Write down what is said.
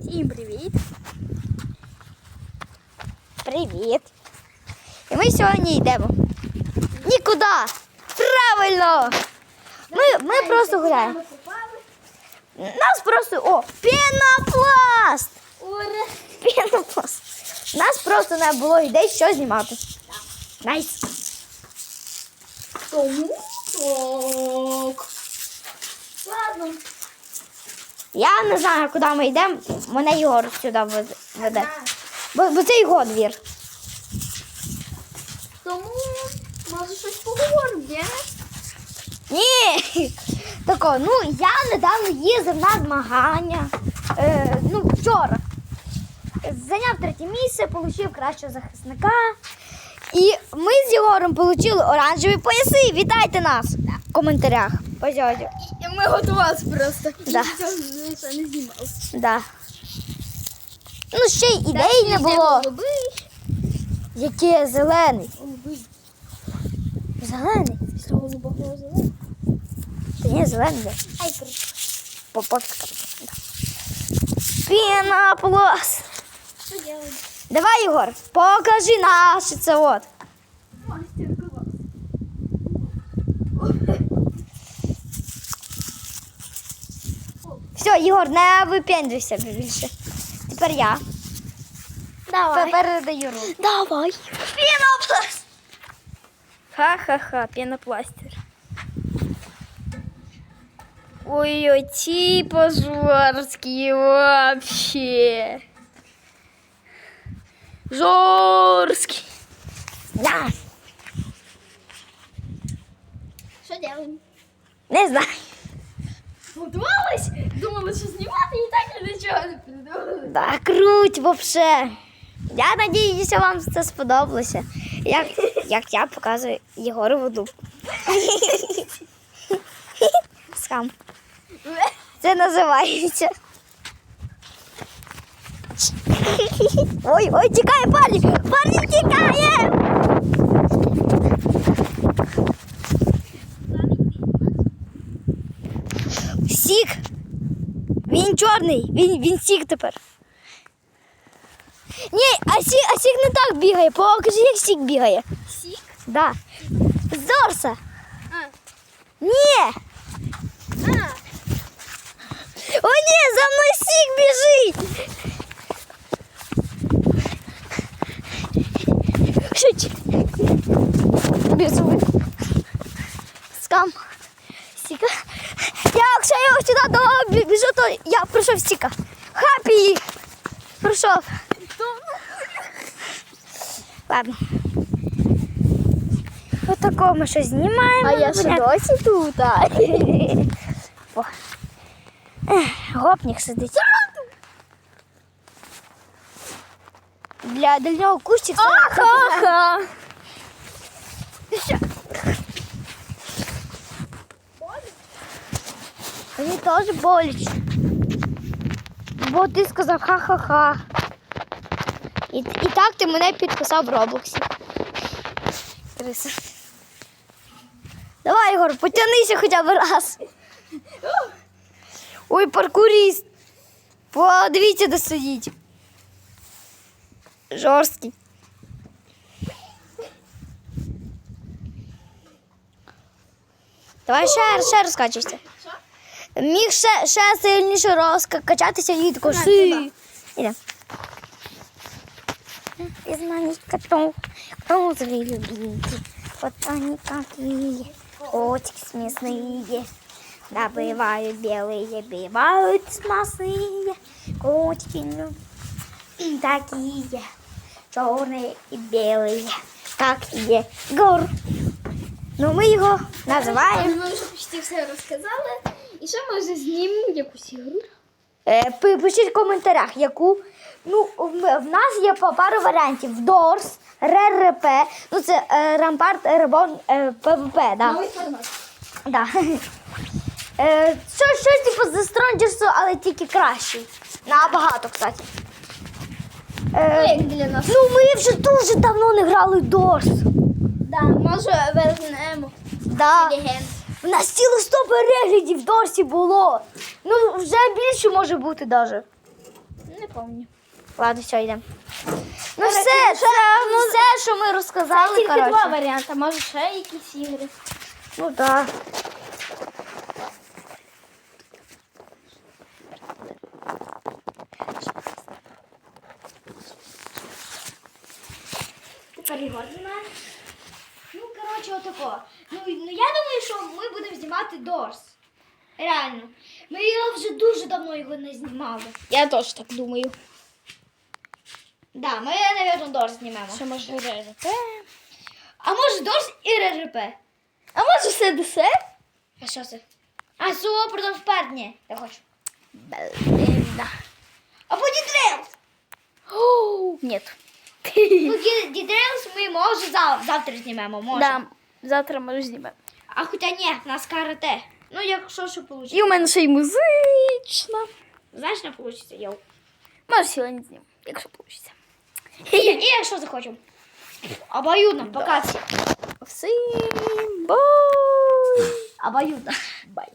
Всім привіт! Привіт. І ми сьогодні йдемо. Нікуди. Правильно. Ми, ми просто гуляємо. Нас просто. О, пенопласт! Ура! Пенопласт. Нас просто не було ідей, що знімати. Найс. Тому так. Ладно. Я не знаю, куди ми йдемо. Мене Єгор сюди веде. Бо, бо це його двір. Тому може щось поговоримо, де? Ні. Тако, ну я недавно їздив на змагання. Е, ну, вчора. Зайняв третє місце, отримав кращого захисника. І ми з Єгором отримали оранжеві пояси. Вітайте нас в коментарях. Позьодю. Ми готувалися просто. Да. Ще не. Да. Ну, ще й ідей не було. Голубий. Яке зелений. Зелений. Після голубого зеленого. Та ні, зелений. Ай, коротше. Попотка. Да. Пінопласт. Що делаємо? Давай, Єгор, покажи наше це от. Все, Єгор, не випендрюйся більше. Тепер я. Давай. Передаю руку. Давай. Пінопласт. Ха-ха-ха, пенопластер. Ой-ой, типа жорсткий вообще. Жорсткий. Да. Що делаємо? Не знаю. Готувалась? Думала, що знімати і так і нічого не придумали. Да, круть вообще. Я надіюся, вам це сподобалося. Як, як я показую Єгорову дубку. Скам. Це називається. Ой, ой, тікає парень! Парень тікає! Він чорний, він, він сік тепер. Ні, а сік, а сік не так бігає. Покажи, як сік бігає. Сік? Да. Зорса. А. Ні. А. О, ні, за мною сік біжить. Шуть. Біжу. Скам. Сіка. Якщо я сюди до бі- біжу, то я пройшов сіка. Хапі. Пройшов. Ладно. Отако ми щось знімаємо. А я ще Бля. досі тут. а. О. Ех, Гопник сидить. Для дальнього кущика. Ха-ха. Мені теж боляче. Бо ти сказав ха-ха-ха. І, і так ти мене підписав в Роблоксі. Давай, Ігор, потягнися хоча б раз. Ой, паркуріст. Подивіться, де сидіть. Жорсткий. Давай ще, ще розкачуйся. Міг ще, ще сильніше розкачатися і тако Давай, си. туди. Іде. Без мене котов, кто злые любите, вот они какие, котики смешные. Добывают белые, бывают смазные, котики ну, такие, черные и белые, как Егор. Ну, ми його називаємо. Ми вже почти все розказали. І ще може знімемо якусь ігру. Е, пи- Пишіть в коментарях, яку. Ну, в, м- в нас є по пару варіантів. Дорс, РРП, ну це е, Рампарт, Ребон, е, ПВП, да. Новий формат. да. Е, що, щось типу з Стронджерсу, але тільки кращий. Набагато, кстати. Ну, Е, як для нас. ну, ми вже дуже давно не грали в Дорс. Да, може вернемо. Да. У нас ціло 100 переглядів в Дорсі було. Ну, вже більше може бути навіть. повні. Ладно, все, йдемо. Ну все, це ну, все, що ми розказали, Тільки два варіанти, може ще якісь ігри. Ну так. Тепер Ігор знімає. Коротше, отако. Ну, ну я думаю, що ми будемо знімати Дорс. Реально. Ми його вже дуже давно його не знімали. Я теж так думаю. Да, ми, мабуть, Дорс знімемо. Що може РРП. А може Дорс і РРП? А може все десе? А що це? А супер ні. Я хочу. Блін. Або Дідреус. Оу, Нет. Ну, Дідреус ми може завтра знімемо, може. Да, завтра може знімемо. А хоча ні, в нас карате. Ну, якщо що вийде. І у мене ще й музична. Знаєш, не вийде, йоу. Може сьогодні знімемо, якщо вийде. І, і якщо захочемо. Обоюдно, пока всі. Всім бай! Обоюдно. Бай.